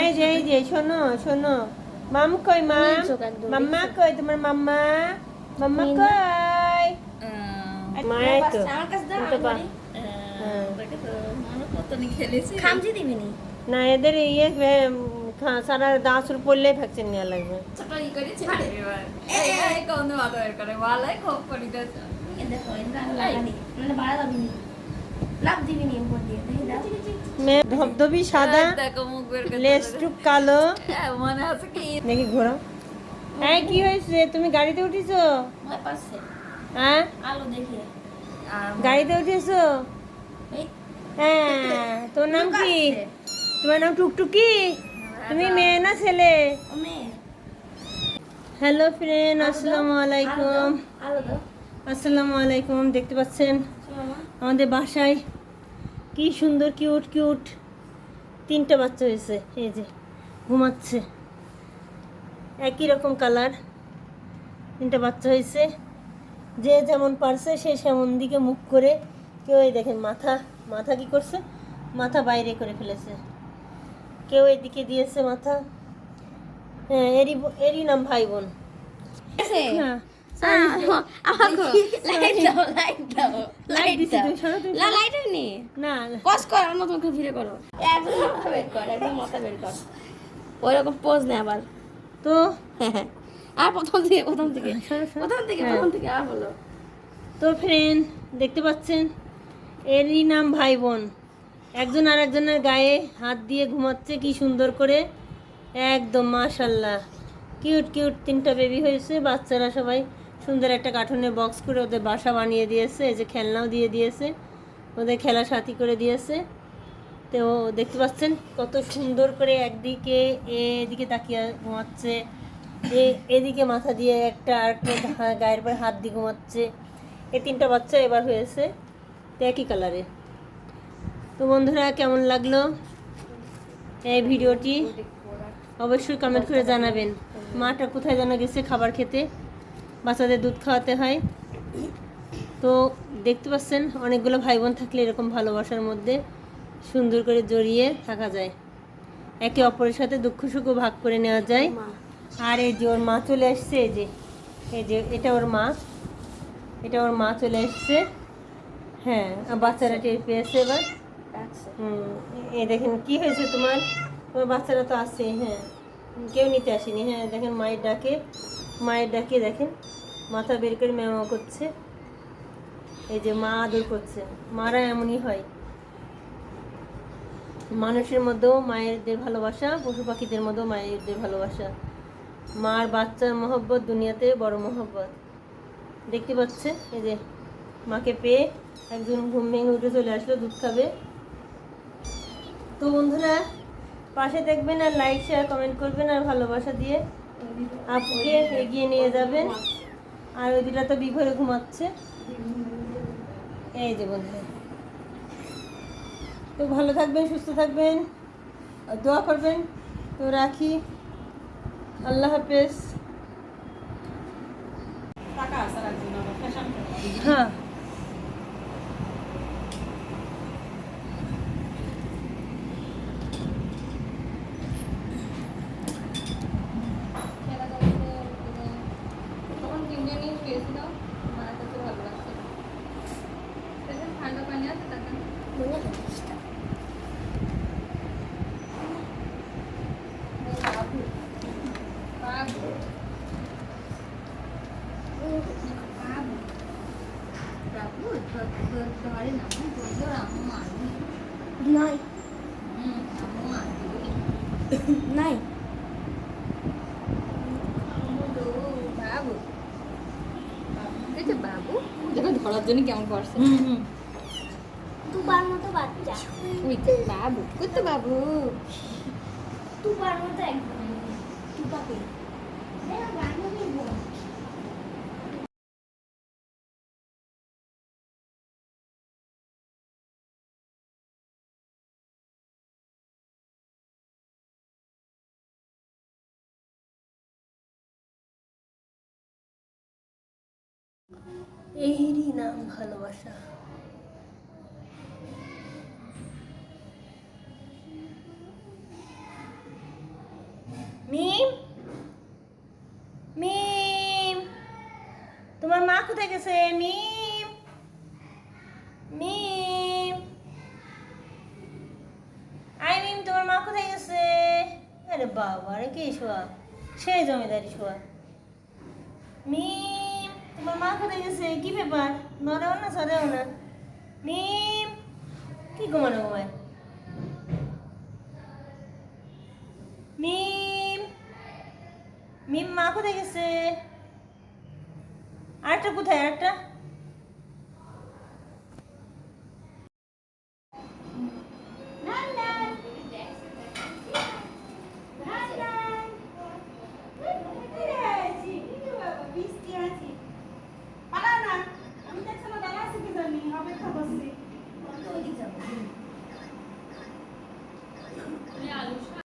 এই যে এই যে শোনো শোনো। মাম কই মাম? মাম্মা কই তোমার মাম্মা? মাম্মা কই? মা এই তো আমার কাছে দাও দুটো পা। হ্যাঁ। দিবি নি না এদের ইয়ে সারা দাঁশুর পড়লে ভ্যাকসিন নেওয়া লাগবে। কোন লাভ দিবি নি উপর দিয়ে ধবধবি সাদা দেখো মুখ বের করে লেস টুক কালো। হ্যাঁ, মনে আছে কি দেখি ঘোরাও এই কি হয়েছে? তুমি গাড়িতে উঠেছো? হ্যাঁ? আলো দেখে গাড়িতে উঠেছো? হ্যাঁ তোর নাম কি? তোমার নাম টুকটুকি? তুমি মেয়ে না ছেলে? হ্যালো ফ্রেন্ড আসসালামু আলাইকুম। আসসালামু আলাইকুম দেখতে পাচ্ছেন? আমাদের বাসায় কি সুন্দর কিউট কিউট তিনটা বাচ্চা হয়েছে এই যে ঘুমাচ্ছে। একই রকম কালার তিনটা বাচ্চা হয়েছে। যে যেমন পারছে সে সেমন দিকে মুখ করে কেউ এই দেখেন মাথা মাথা কি করছে? মাথা বাইরে করে ফেলেছে। কেউ এদিকে দিয়েছে মাথা। হ্যাঁ এরই এরই নাম ভাই বোন। হ্যাঁ। পোজ আবার। তো? হ্যাঁ আর প্রথম থেকে প্রথম থেকে। সরো, সরো। প্রথম থেকে হ্যাঁ। প্রথম থেকে আর বলো। তো ফ্রেন্ড দেখতে পাচ্ছেন? এরই নাম ভাই বোন একজন আর একজনের গায়ে হাত দিয়ে ঘুমাচ্ছে কি সুন্দর করে। একদম মাশাল্লাহ। কিউট কিউট তিনটা বেবি হয়েছে বাচ্চারা সবাই। সুন্দর একটা কার্টুনের বক্স করে ওদের বাসা বানিয়ে দিয়েছে, এই যে খেলনাও দিয়ে দিয়েছে, ওদের খেলা সাথী করে দিয়েছে। তো দেখতে পাচ্ছেন কত সুন্দর করে একদিকে এদিকে তাকিয়ে ঘুমাচ্ছে, এ এদিকে মাথা দিয়ে একটা আরেকটা গায়ের পরে হাত দিয়ে ঘুমাচ্ছে। এই তিনটা বাচ্চা এবার হয়েছে তো একই কালারে তো বন্ধুরা, কেমন লাগল এই ভিডিওটি? অবশ্যই কমেন্ট করে জানাবেন। মাটা কোথায় যেন গেছে খাবার খেতে। বাচ্চাদের দুধ খাওয়াতে হয়। তো দেখতে পাচ্ছেন অনেকগুলো ভাই বোন থাকলে এরকম ভালোবাসার মধ্যে সুন্দর করে জড়িয়ে থাকা যায়। একে অপরের সাথে দুঃখ সুখ ভাগ করে নেওয়া যায়। আর এই যে ওর মা চলে আসছে এই যে এই যে এটা ওর মা। এটা ওর মা চলে আসছে হ্যাঁ আর বাচ্চারা টের পেয়েছে এবার। হুম এই দেখেন কি হয়েছে তোমার? তোমার বাচ্চারা তো আছে হ্যাঁ। কেউ নিতে আসেনি হ্যাঁ দেখেন মায়ের ডাকে। মায়ের ডাকে দেখেন। মাথা বের করে ম্যামা করছে। এই যে মা আদর করছে। মারা এমনই হয়। মানুষের মধ্যেও মায়েরদের ভালোবাসা, পশু পাখিদের মধ্যেও মায়েরদের ভালোবাসা। মার বাচ্চার মহব্বত দুনিয়াতে বড় মহব্বত। দেখতে পাচ্ছে, এই যে মাকে পেয়ে একজন ঘুম ভেঙে উঠে চলে আসলো, দুধ খাবে। তো বন্ধুরা, পাশে দেখবেন আর লাইক শেয়ার কমেন্ট করবেন আর ভালোবাসা দিয়ে আপুকে এগিয়ে নিয়ে যাবেন। আর ওই দুটা তো বিঘরে ঘুমাচ্ছে। এই যে বন্ধু তো ভালো থাকবেন সুস্থ থাকবেন দোয়া করবেন। তো রাখি। আল্লাহ হাফেজ। হ্যাঁ তখন তিনজন নিয়ে শুয়েছিল মার কাছে ভালো লাগছে দেখেন ঠান্ডা পানি আছে তাতে বাবু বাবু বাবু বাবু ধরে না বলল আম্মু মারবি নাই নাই বাবু ধরার জন্য কেমন করছে তুবার মতো বাচ্চা ওই তো বাবু কই তো বাবু তুবার মতো একদম তুপাকে এরই নাম ভালোবাসা। মিম? মিম? তোমার মা কোথায় গেছে? মিম? মিম? আই মিম, তোমার মা কোথায় গেছে? আরে বাবা আরে কি শোয়া? সেই জমিদারি শোয়া। মিম? তোমার মা কোথায় গেছে? কি ব্যাপার? নড়েও না, সরেও না। মিম কি ঘুমানো ঘুমায়? মিম মিম মা কোথায় গেছে? আরেকটা কোথায়? আরেকটা?